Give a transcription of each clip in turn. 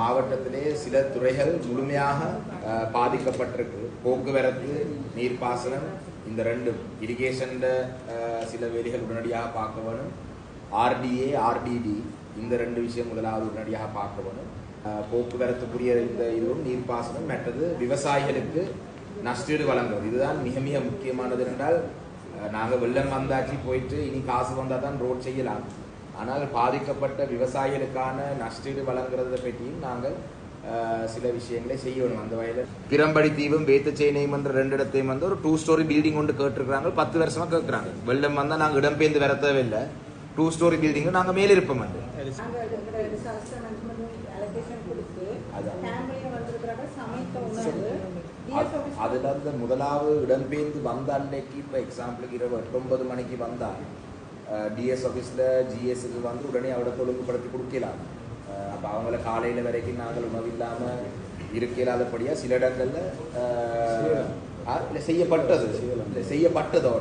மாவட்டத்திலே சில துறைகள் முழுமையாக பாதிக்கப்பட்டிருக்கு. போக்குவரத்து நீர்ப்பாசனம் இந்த ரெண்டும் இரிகேஷன் சில வேலைகள் உடனடியாக பார்க்க வேணும். ஆர்டிஏ ஆர்டிடி இந்த ரெண்டு விஷயம் முதலாவது உடனடியாக பார்க்க வேணும். போக்குவரத்துக்குரிய இந்த இதுவும் நீர்ப்பாசனம் மற்றது விவசாயிகளுக்கு நஷ்டீடு வழங்குவது. இதுதான் மிக மிக முக்கியமானது என்றால் நாங்கள் வெள்ளம் வந்தாச்சு போயிட்டு இனி காசு வந்தால் தான் ரோட் செய்யலாம். ஆனால் பாதிக்கப்பட்ட விவசாயிகளுக்கான நஷ்டீடு வழங்குறதை பற்றியும் நாங்கள் சில விஷயங்களை செய்யணும். அந்த வகையில் பிரம்படி தீவும் வேத்தச்சேனையும் என்ற ரெண்டு இடத்தையும் வந்து ஒரு டூ ஸ்டோரி பில்டிங் கொண்டு கேட்டிருக்கிறாங்க. பத்து வருஷமா கேட்குறாங்க. வெள்ளம் வந்தால் நாங்கள் இடம்பெயர்ந்து வர தேவையில்லை. டூ ஸ்டோரி பில்டிங் நாங்கள் மேலே இருப்போம் வந்து. அதுல அந்த முதலாவது இடம்பெயர்ந்து வந்த அன்னைக்கு இப்போ எக்ஸாம்பிளுக்கு இரவு எட்டொன்பது மணிக்கு வந்தா டிஎஸ் ஆஃபீஸில் ஜிஎஸ்க்கு வந்து உடனே அவட ஒழுங்குபடுத்தி கொடுக்கலாம் அப்ப அவங்கள காலையில வரைக்கும் நாங்கள் உணவு இல்லாம இருக்க இயலாதபடியா சில இடங்கள்ல இல்ல செய்யப்பட்டது. இல்ல செய்யப்பட்டதோ.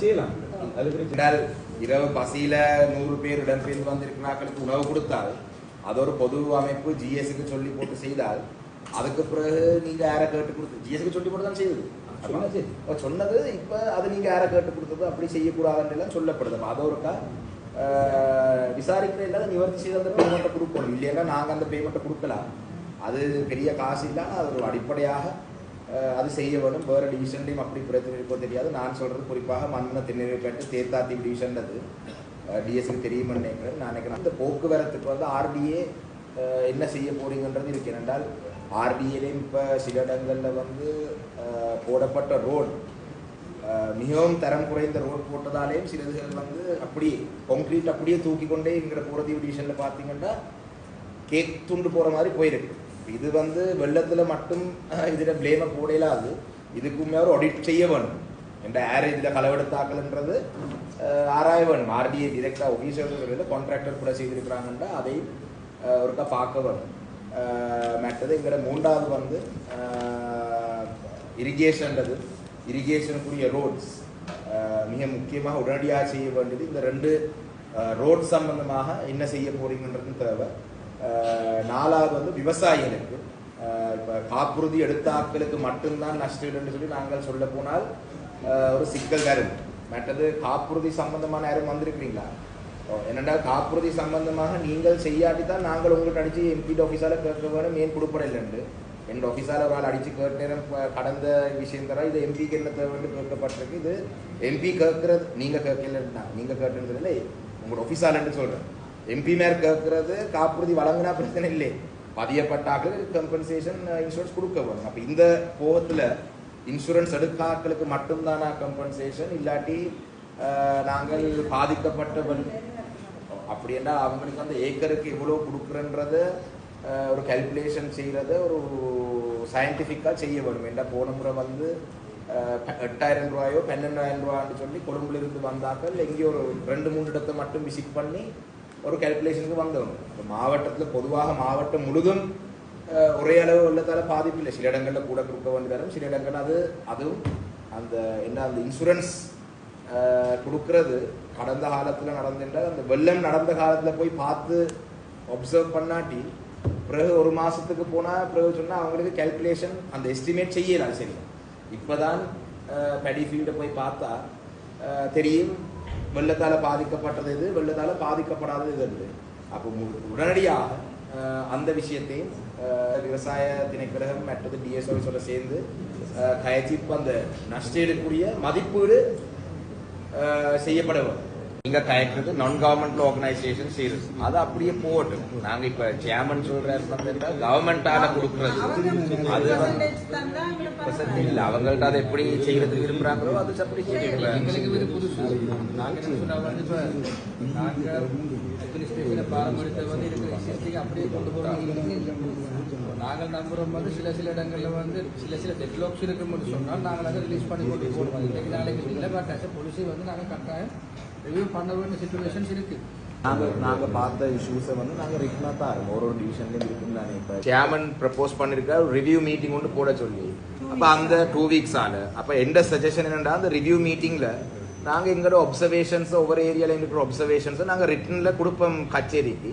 செய்யலாம். இரவு பசியில நூறு பேர் இடம்பெயர்ந்து வந்திருக்கிறார்களுக்கு உணவு கொடுத்தால் அது ஒரு பொது அமைப்பு ஜிஎஸ்க்கு சொல்லி போட்டு செய்தால் அதுக்கு பிறகு நீங்க யாரை கேட்டு கொடுத்து ஜிஎஸ்க்கு சொல்லி போட்டு தான் செய்யுது சொன்னா சொன்னது இப்போ அது நீங்கள் யாரை கேட்டு கொடுத்தது? அப்படி செய்யக்கூடாதுன்றெல்லாம் சொல்லப்படுது. அப்ப ஒருக்கா விசாரிக்கிற இல்லாத நிவர்த்தி செய்து அந்த பேமெண்ட்டை கொடுக்கணும் இல்லையா நாங்கள் அந்த பேமெண்ட்டை கொடுக்கலாம். அது பெரிய காசு இல்லாம அது ஒரு அடிப்படையாக அது செய்ய வேணும் வேறு டிவிஷன்லையும் அப்படி பிரச்சனை தெரியாது. நான் சொல்கிறது குறிப்பாக மண்ண தென்னிறைப்பேட்டு தேத்தாத்தி டிவிஷன்றது டிஎஸ்க்கு தெரியும்னு நினைக்கிறேன். நான் நினைக்கிறேன். அந்த போக்குவரத்துக்கு வந்து ஆர்டிஏ என்ன செய்ய போறீங்கன்றது இருக்கு. என்றால் ஆர்டிஏலையும் இப்போ சில இடங்களில் வந்து போடப்பட்ட ரோடு மிகவும் தரம் குறைந்த ரோடு போட்டதாலேயும் சிலதுகள் வந்து அப்படியே கான்கிரீட் அப்படியே தூக்கி கொண்டே இங்கிற போகிறதீவு டிவிஷனில் பார்த்தீங்கன்னா கேக் துண்டு போகிற மாதிரி போயிருக்கு. இது வந்து வெள்ளத்தில் மட்டும் இதில் பிளேமை போடலாது. இதுக்குமே ஒரு ஆடிட் செய்ய வேணும். என்ற யார் இதில் களவெடுத்தாக்கல்ன்றது ஆராய வேணும். ஆர்டிஏ டிரெக்டாக ஒஃபீஸர் கான்ட்ராக்டர் கூட செய்திருக்கிறாங்கன்னா அதை ஒருக்கா பார்க்க வேணும். மற்றது எங்கிற மூன்றாவது வந்து இரிகேஷன்றது இரிகேஷனுக்குரிய ரோட்ஸ் மிக முக்கியமாக உடனடியாக செய்ய வேண்டியது இந்த ரெண்டு ரோட் சம்பந்தமாக என்ன செய்ய போறீங்கன்றது தேவை. நாலாவது வந்து விவசாயிகளுக்கு இப்போ காப்புறுதி எடுத்த ஆட்களுக்கு மட்டும்தான் நஷ்டம் சொல்லி நாங்கள் சொல்ல போனால் ஒரு சிக்கல் வரும் மற்றது காப்புறுதி சம்பந்தமான யாரும் வந்திருக்கிறீங்களா? என்னடா காப்புறுதி சம்பந்தமாக நீங்கள் செய்யாட்டி தான் நாங்கள் உங்களுக்கு அடிச்சு எம்பி ஆஃபீஸால கேட்க வேணும் ஏன் கொடுப்படையில்லைண்டு என் ஆஃபீஸால ஒரு ஆள் அடிச்சு கேட்ட நேரம் கடந்த விஷயம் தர இது எம்பிக்கு என்ன தேவைன்னு கேட்கப்பட்டிருக்கு. இது எம்பி கேட்கறது நீங்க கேட்கலன்னா நீங்க கேட்டுறது இல்லை உங்களோட ஆஃபீஸாலன்னு சொல்றேன். எம்பி மேர் கேட்கறது காப்புறுதி வழங்கினா பிரச்சனை இல்லை. பதியப்பட்டாக்கள் கம்பன்சேஷன் இன்சூரன்ஸ் கொடுக்க வேணும். அப்ப இந்த போகத்துல இன்சூரன்ஸ் எடுக்காக்களுக்கு மட்டும்தானா கம்பன்சேஷன் இல்லாட்டி நாங்கள் பாதிக்கப்பட்டவன் அப்படி என்றால் அவங்களுக்கு அந்த ஏக்கருக்கு எவ்வளோ கொடுக்குறன்றது ஒரு கல்குலேஷன் செய்கிறத ஒரு சயின்டிஃபிக்காக செய்ய வேணும். என்ன போன முறை வந்து எட்டாயிரம் ரூபாயோ பன்னெண்டாயிரம் ரூபான்னு சொல்லி கொழும்புலேருந்து வந்தாக்கள் எங்கேயோ ஒரு ரெண்டு மூணு இடத்தை மட்டும் விசிட் பண்ணி ஒரு கல்குலேஷனுக்கு வந்தவங்க. இப்போ மாவட்டத்தில் பொதுவாக மாவட்டம் முழுதும் ஒரே அளவு உள்ளதால் பாதிப்பு இல்லை சில இடங்களில் கூட கொடுக்க வேண்டியதாலும் சில இடங்கள் அது அதுவும் அந்த என்ன அந்த இன்சூரன்ஸ் கொடுக்கறது கடந்த காலத்தில் நடந்துட்டால் அந்த வெள்ளம் நடந்த காலத்தில் போய் பார்த்து ஒப்சர்வ் பண்ணாட்டி பிறகு ஒரு மாதத்துக்கு போனால் பிறகு சொன்னால் அவங்களுக்கு கேல்குலேஷன் அந்த எஸ்டிமேட் செய்யலாம் சரி. இப்போ தான் படி ஃபீல்டை போய் பார்த்தா தெரியும் வெள்ளத்தால் பாதிக்கப்பட்டது இது வெள்ளத்தால் பாதிக்கப்படாதது இது என்று. அப்போ உடனடியாக அந்த விஷயத்தையும் விவசாய திணைக்கழகம் மற்றது டிஎஸ்ஓஸோட சேர்ந்து அஹ், கயச்சிப்பு அந்த நஷ்டீடுக்குரிய மதிப்பீடு செய்யப்பட வேண்டும் இங்க கயக்கிறது நான் கவர்மெண்ட் ஆர்கனைசேஷன் சீரியஸ் அது அப்படியே போகட்டும். நாங்க இப்ப சேர்மன் சொல்ற கவர்மெண்டால கொடுக்கறது. அது வந்து இல்ல அவங்கள்ட்ட அதை எப்படி செய்யறது விரும்புறாங்களோ அது அப்படி செய்யலாம் நாங்கள் நம்புறோம் வந்து பாரம்பரியத்தை வந்து அப்படியே கொண்டு சில சில இடங்களில் வந்து சில சில டெட்லாக்ஸ் இருக்குன்னு சொன்னால் நாங்கள் அதை ரிலீஸ் பண்ணி கொண்டு போடுவோம் இன்றைக்கு நாளைக்கு இல்லை பட் அஸ் பொலிசி வந்து நாங்கள் கட்டாயம் ரிவ்யூ பண்ண வேண்டிய சுச்சுவேஷன்ஸ் இருக்குது நாங்க நாங்க பார்த்த இஷ்யூஸை வந்து நாங்க ரிக்னா தான் இருக்கும் ஒரு ஒரு டிவிஷன்லயும் இருக்கும் தானே இப்ப சேர்மன் ப்ரப்போஸ் பண்ணிருக்க ரிவ்யூ மீட்டிங் ஒன்று போட சொல்லி. அப்ப அந்த டூ வீக்ஸ் ஆன அப்ப எந்த சஜஷன் என்னன்னா அந்த ரிவ்யூ மீட்டிங்ல நாங்க எங்களோட ஒப்சர்வேஷன்ஸ் ஒவ்வொரு ஏரியால இருக்கிற ஒப்சர்வேஷன்ஸ் நாங்க ரிட்டன்ல கொடுப்போம் கச்சேரிக்கு.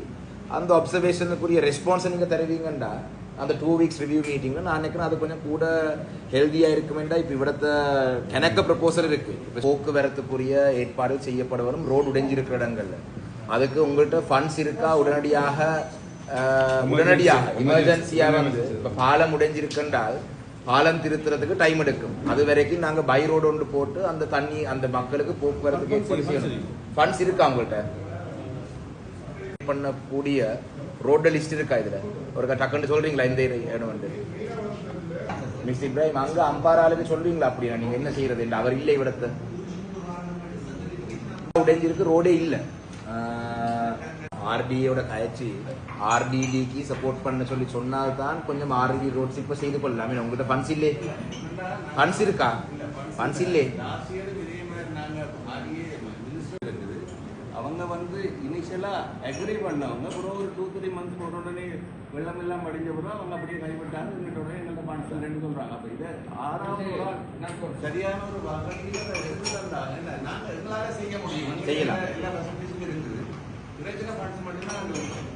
அந்த அப்சர்வேஷனுக்குரிய ரெஸ்பான்ஸை நீங்கள் தருவீங்கண்டா அந்த டூ வீக்ஸ் ரிவ்யூ மீட்டிங்கில் நான் நினைக்கிறேன் அது கொஞ்சம் கூட ஹெல்த்தியாக இருக்குமேண்டா இப்போ இவிடத்த கணக்க ப்ரப்போசல் இருக்கு. போக்குவரத்துக்குரிய ஏற்பாடு செய்யப்பட வரும் ரோடு உடைஞ்சிருக்கிற இடங்கள்ல. அதுக்கு உங்கள்கிட்ட ஃபண்ட்ஸ் இருக்கா? உடனடியாக உடனடியாக எமர்ஜென்சியாக வந்து இப்போ பாலம் உடைஞ்சிருக்கின்றால் பாலம் திருத்துறதுக்கு டைம் எடுக்கும். அது வரைக்கும் நாங்கள் பை ரோடு ஒன்று போட்டு அந்த தண்ணி அந்த மக்களுக்கு போக்குவரத்துக்கு ஃபண்ட்ஸ் இருக்கா. உங்கள்கிட்ட பண்ணக்கூடிய ரோட லிஸ்ட் இருக்கா இதுல? ஒரு டக்குன்னு சொல்றீங்களா இந்த இடம் வந்து? மிஸ் இப்ராஹிம் அங்க அம்பாராளுக்கு சொல்றீங்களா அப்படின்னா நீங்க என்ன செய்யறது இல்லை அவர் இல்லை இவிடத்து உடைஞ்சிருக்கு ரோடே இல்ல. ஆர்டியோட கயச்சி ஆர்டிடிக்கு சப்போர்ட் பண்ண சொல்லி சொன்னால்தான் கொஞ்சம் ஆர்டி ரோட்ஸ் இப்ப செய்து கொள்ளலாம். உங்கள்கிட்ட உங்ககிட்ட ஃபண்ட்ஸ் இல்லே. ஃபண்ட்ஸ் இருக்கா? ஃபண்ட்ஸ் இல்லே. அவங்க வந்து இனிஷியலா அக்ரி பண்ணவங்க அப்புறம் ஒரு டூ த்ரீ மந்த்ஸ் போன உடனே வெள்ளம் எல்லாம் அடிஞ்ச பிறகு அவங்க அப்படியே கைவிட்டாங்க எங்கிட்ட உடனே எங்கள்ட்ட பணம் இல்லைன்னு சொல்றாங்க. அப்ப இது ஆறாவது ஒரு சரியான ஒரு வகையில எடுத்து தந்தாங்க. என்ன, நாங்க எங்களால செய்ய முடியும். செய்யலாம். எல்லா ஃபெசிலிட்டிஸும் இருக்குது. பிரச்சனை ஃபண்ட்ஸ் மட்டும்தான் எங்களுக்கு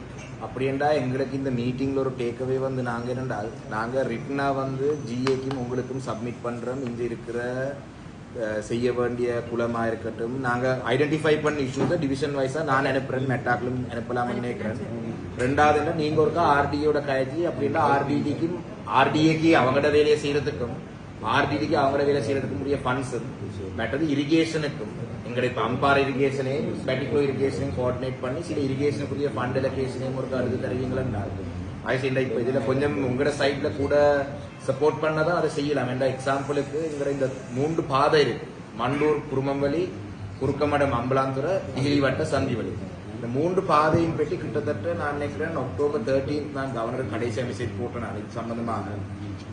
அப்படின்டா எங்களுக்கு இந்த மீட்டிங்ல ஒரு டேக்அவே வந்து நாங்க என்னண்டால் நாங்க ரிட்னா வந்து ஜிஏக்கும் உங்களுக்கும் சப்மிட் பண்றோம். இங்க இருக்கிற செய்ய வேண்டிய குலமா இருக்கட்டும். நாங்க ஐடென்டிஃபை பண்ண இஷ்யூஸை டிவிஷன் வைஸா நான் அனுப்புறேன் மெட்டாக்களும் அனுப்பலாம்னு நினைக்கிறேன். ரெண்டாவது என்ன நீங்க ஒருக்கா ஆர்டியோட கயச்சி அப்படின்னா ஆர்டிடிக்கும் ஆர்டிஏக்கு அவங்களோட வேலையை செய்யறதுக்கும் ஆர்டிடிக்கு அவங்களோட வேலை செய்யறதுக்கு உரிய ஃபண்ட்ஸ் மற்றது இரிகேஷனுக்கும் எங்களை இப்போ அம்பார் இரிகேஷனே பெட்டிகுலோ இரிகேஷனையும் கோஆர்டினேட் பண்ணி சில இரிகேஷனுக்குரிய ஃபண்ட் எலகேஷனையும் ஒரு கருத்து தருவீங்களா? ஆயிடுச்சு இல்லை இப்போ இதில் கொஞ்சம் உங்களோட சைடில் கூட சப்போர்ட் பண்ணதான் அதை செய்யலாம். என்ற எக்ஸாம்பிளுக்கு இங்கிற இந்த மூன்று பாதை இருக்கு. மண்டூர் குருமம்பலி குறுக்கமடம் அம்பலாந்துறை இகிலிவட்ட சந்திவழி இந்த மூன்று பாதையும் பெட்டி கிட்டத்தட்ட நான் நினைக்கிறேன் அக்டோபர் தேர்ட்டீன் நான் கவர்னர் கடைசியாக மெசேஜ் போட்டேன் நான் சம்பந்தமாக.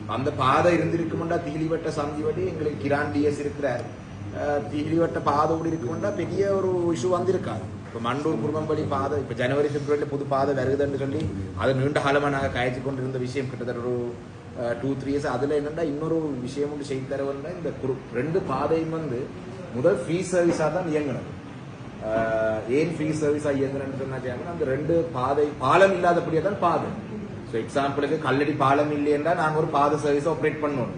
அந்த பாதை இருந்திருக்குமெண்டா திகிலிவட்ட சந்திவழி எங்களுக்கு கிரான் டிஎஸ் இருக்கிறார். அஹ் திகிலிவட்ட பாதோடு இருக்குமெண்டா பெரிய ஒரு இஷ்யூ வந்திருக்காரு இப்போ மண்டூர் குடும்பம்படி பாதை இப்போ ஜனவரி பிப்ரவரியில் புது பாதை வருகுதுன்னு சொல்லி அது நீண்ட காலமாக நாங்கள் காய்ச்சி கொண்டிருந்த விஷயம் கிட்டத்தட்ட ஒரு டூ த்ரீ இயர்ஸ் அதில் என்னென்னா இன்னொரு விஷயம் ஒன்று செய்து தரவன்னா இந்த குரு ரெண்டு பாதையும் வந்து முதல் ஃப்ரீ சர்வீஸாக தான் இயங்கணும் ஏன் ஃப்ரீ சர்வீஸாக இயங்குறேன்னு சொன்னா அந்த ரெண்டு பாதை பாலம் இல்லாதபடியே தான் பாதை. ஸோ எக்ஸாம்பிளுக்கு கல்லடி பாலம் இல்லைன்னா நாங்கள் ஒரு பாதை சர்வீஸ் ஆப்ரேட் பண்ணணும்.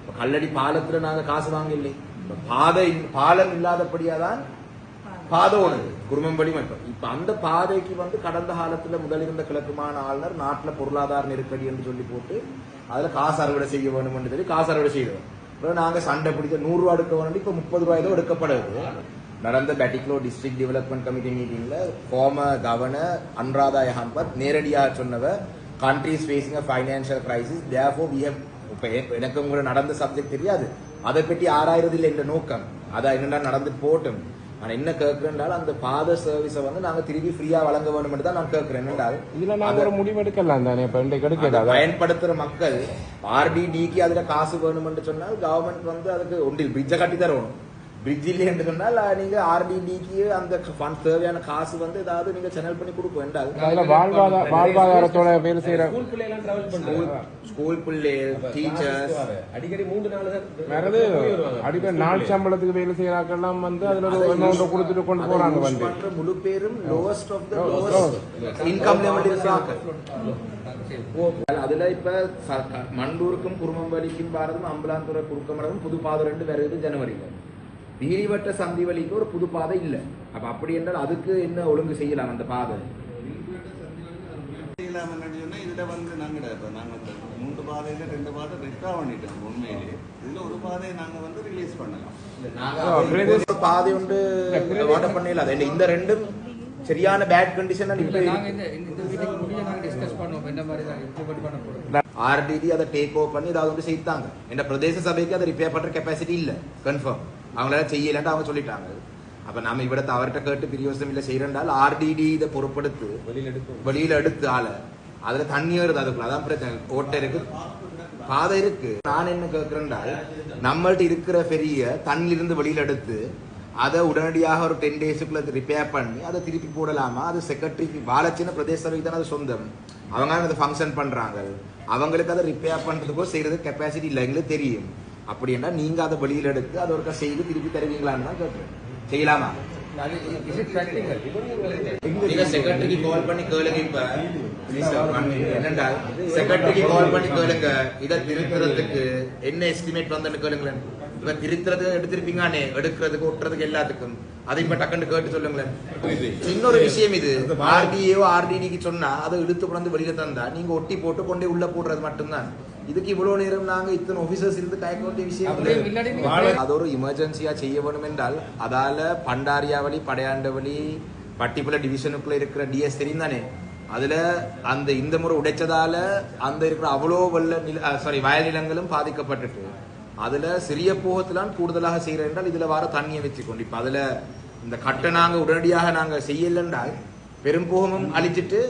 இப்போ கல்லடி பாலத்தில் நாங்கள் காசு வாங்க இல்லை இப்போ பாதை பாலம் இல்லாதபடியாக தான் பாதை ஒன்று குடும்பம்படி மட்டும். இப்ப அந்த பாதைக்கு வந்து கடந்த காலத்துல முதலிருந்த கிழக்குமான ஆளுநர் நாட்டுல பொருளாதார நெருக்கடி என்று சொல்லி போட்டு அதுல காசு அறுவடை செய்ய வேணும்னு சொல்லி காசு அறுவடை செய்தோம். அப்புறம் நாங்க சண்டை பிடிச்ச நூறு ரூபா எடுக்க வேணும் இப்ப முப்பது ரூபாய் தான் எடுக்கப்படுது. நடந்த பெட்டிக்லோ டிஸ்ட்ரிக்ட் டெவலப்மெண்ட் கமிட்டி மீட்டிங்ல கோம கவர்னர் அன்ராதா ஹம்பத் நேரடியா சொன்னவ countries facing a financial crisis therefore we have இப்ப எனக்கு உங்களோட நடந்த சப்ஜெக்ட் தெரியாது. அதை பற்றி ஆராயறது இல்லை இந்த நோக்கம். அதான் என்னென்ன நடந்து போட்டும். ஆனா என்ன கேட்கிறேன்டால் அந்த பாத சர்வீஸை வந்து நாங்க திருப்பி ஃப்ரீயா வழங்க வேண்டும் தான் நான் கேட்கிறேன். என்னடால் இதுல நாங்க ஒரு முடிவு எடுக்கலாம் தானே இப்ப எடுக்கலாம் பயன்படுத்துற மக்கள் ஆர்டிடிக்கு அதுல காசு வேணும்னு சொன்னால் கவர்மெண்ட் வந்து அதுக்கு ஒன்றில் பிரிட்ஜை கட்டி தரணும் பிரிட்ஜ் இல்லை என்று சொன்னால் ஆர்டிடிக்கு அந்த ஃபண்ட் தேவையான காசு வந்து ஏதாவது நீங்க சேனல் பண்ணி கொடுக்கும் என்றால். வாழ்வாதாரத்தோட வேலை செய்யற ஸ்கூல் பிள்ளைலாம் டிராவல் பண்றாங்க. ஸ்கூல் பிள்ளைகள் டீச்சர்ஸ் அடிக்கடி நாலு தான் வேறது. அடிக்கடி நாள் சம்பளத்துக்கு வேலை செய்யறாக்கெல்லாம் வந்து அதுல ஒரு அமௌண்ட் கொடுத்துட்டு கொண்டு use வந்து முழு பேரும் lowest of the lowest income level இருக்காங்க அதுல இப்ப மண்டூருக்கும் குருமம்பலிக்கும் பாரதம் அம்பலாந்துறை குறுக்கமடமும் புது பாதை ரெண்டு வருது ஜனவரியில. வீரிவட்ட சந்தி வழிக்கு ஒரு புது பாதை இல்ல. அப்ப அப்படி என்றால் அதுக்கு என்ன ஒழுங்கு செய்யலாம் அந்த பாதை? செய்யலாம் என்னன்னு சொன்னா இதுல வந்து நாங்க இப்ப மூன்று பாதையில ரெண்டு பாதை வித்ரா பண்ணிட்டோம் உண்மையிலே. இதுல ஒரு பாதையை நாங்க வந்து ரிலீஸ் பண்ணலாம். பாதை உண்டு வாட்ட பண்ணல அது இந்த ரெண்டும் சரியான பேட் கண்டிஷன் இப்ப நாங்க இந்த இந்த மீட்டிங் முடிய நாங்க டிஸ்கஸ் பண்ணுவோம். என்ன மாதிரி தான் இம்ப்ளிமெண்ட் பண்ண போறோம். ஆர்டிடி அதை டேக் ஓவர் பண்ணி ஏதாவது ஒன்று செய்தாங்க. பிரதேச சபைக்கு அதை ரிப்பேர் பண்ற கெப்பாசிட்டி இல்ல. கன்ஃபார்ம் அவங்களால செய்யலன்ட்டு அவங்க சொல்லிட்டாங்க. அப்ப நாம இவிட அவர்கிட்ட கேட்டு பிரியோசனம் இல்ல செய்யறண்டால் ஆர்டிடி இதை பொறுப்படுத்து வெளியில எடுக்கும் வெளியில எடுத்து ஆள. அதுல தண்ணி வருது அதுக்குள்ள. அதான் பிரச்சனை. ஓட்டை இருக்கு. பாதை இருக்கு. நான் என்ன கேட்கிறேன்டால் நம்மள்ட்ட இருக்கிற பெரிய தண்ணிலிருந்து வெளியில எடுத்து அதை உடனடியாக ஒரு டென் டேஸுக்குள்ள ரிப்பேர் பண்ணி அதை திருப்பி போடலாமா? அது செக்ரட்டரி வாழச்சின பிரதேச சபைக்கு தானே அது சொந்தம். அவங்க அதை ஃபங்க்ஷன் பண்றாங்க. அவங்களுக்கு அதை ரிப்பேர் பண்றதுக்கோ செய்யறது கெப்பாசிட்டி இல்லை எங்களுக்கு தெரியும். அப்படின்னா நீங்க அதை வெளியில எடுத்து அதை ஒருக்கா செய்து திருப்பி தருவீங்களான்னு தான் கேட்கிறேன் செய்யலாமா? செக்ரட்டரிக்கு கால் பண்ணி கேளுங்க இப்ப. என்னண்டா? செக்ரட்டரிக்கு கால் பண்ணி கேளுங்க. இத திருத்துறதுக்கு என்ன எஸ்டிமேட் வந்துன்னு கேளுங்களேன். இப்ப திருத்துறது எடுத்திருப்பீங்கன்னே எடுக்கிறதுக்கு ஒட்டுறதுக்கு எல்லாத்துக்கும். அதை இப்ப டக்குன்னு கேட்டு சொல்லுங்களேன். இன்னொரு விஷயம் இது. ஆர்டிஏஓ ஆர்டிடிக்கு சொன்னா அதை இழுத்து கொண்டு வெளியில தந்தா நீங்க ஒட்டி போட்டு கொண்டே உள்ள போடுறது மட்டும்தான். இதுக்கு இவ்வளவு நேரம் நாங்க இத்தனை ஆபீசர்ஸ் இருந்து கயக்க வேண்டிய விஷயம் அது ஒரு எமர்ஜென்சியா செய்ய வேணும் என்றால் அதால பண்டாரியாவளி படையாண்டவழி பட்டிப்புல டிவிஷனுக்குள்ள இருக்கிற டிஎஸ் தெரியும் தானே அதுல அந்த இந்த முறை உடைச்சதால அந்த இருக்கிற அவ்வளோ வெள்ள நில சாரி வயல் நிலங்களும் பாதிக்கப்பட்டுட்டு அதுல சிறிய போகத்திலான் கூடுதலாக செய்யற என்றால் இதுல வர தண்ணியை வச்சுக்கொண்டு இப்ப அதுல இந்த கட்டை நாங்க உடனடியாக நாங்க செய்யல என்றால் பெரும் போகமும் அழிச்சிட்டு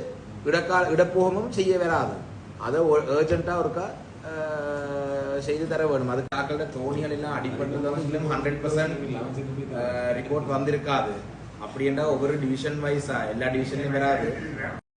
இடக்கா இடப்போகமும் செய்ய வராது. அதை ஏர்ஜென்ட்டா ஒருக்கா அஹ், செய்து தர வேணும் அதுக்காக தோணிகள் எல்லாம் அடிபட்டதும் இன்னும் ஹண்ட்ரட் பர்சன்ட் ரிப்போர்ட் வந்திருக்காது அப்படின்னா ஒவ்வொரு டிவிஷன் வைஸா எல்லா டிவிஷன்லயும் வராது